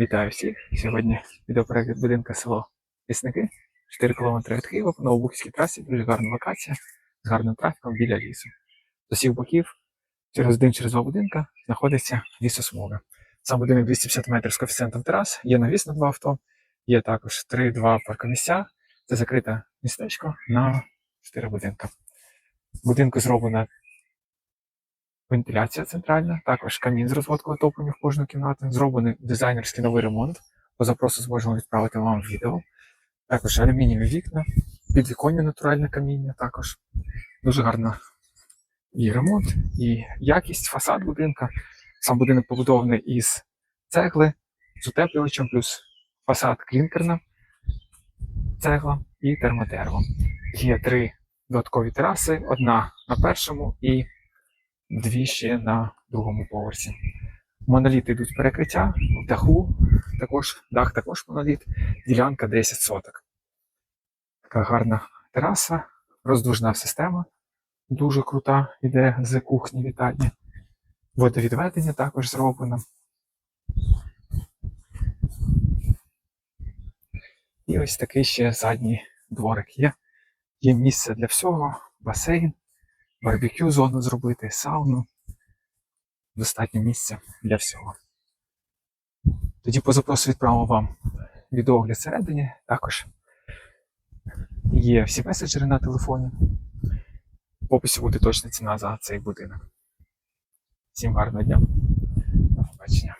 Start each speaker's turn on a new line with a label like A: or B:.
A: Вітаю всіх! Сьогодні відеоперегляд будинка село Лісники, 4 км від Києва по Новобухівській трасі, дуже гарна локація з гарним трафіком біля лісу. З усіх боків, через один через два будинка, знаходиться лісосмуга. Сам будинок 250 метрів з коефіцієнтом терас, є навіс на два авто, є також 3-2 паркомісця. Це закрите містечко на 4 будинка. Будинку зроблена вентиляція центральна, також камін з розводкою отоплення в кожну кімнату, зроблений дизайнерський новий ремонт. По запросу зможемо відправити вам відео. Також алюмінієві вікна, підвіконня натуральне каміння також. Дуже гарна і ремонт, і якість, фасад будинка. Сам будинок побудований із цегли з утеплювачем, плюс фасад клінкерна цегла і термотерево. Є три додаткові тераси: одна на першому і дві ще на другому поверсі. Моноліти йдуть перекриття, в даху також, дах також моноліт, ділянка 10 соток. Така гарна тераса, роздвижна система, дуже крута, іде з кухні вітальні. Водовідведення також зроблено. І ось такий ще задній дворик є. Є місце для всього, басейн, барбекю зону зробити, сауну. Достатньо місця для всього. Тоді по запросу відправимо вам відеогляд всередині. Також є всі меседжери на телефоні. В описі буде точна ціна за цей будинок. Всім гарного дня. До побачення.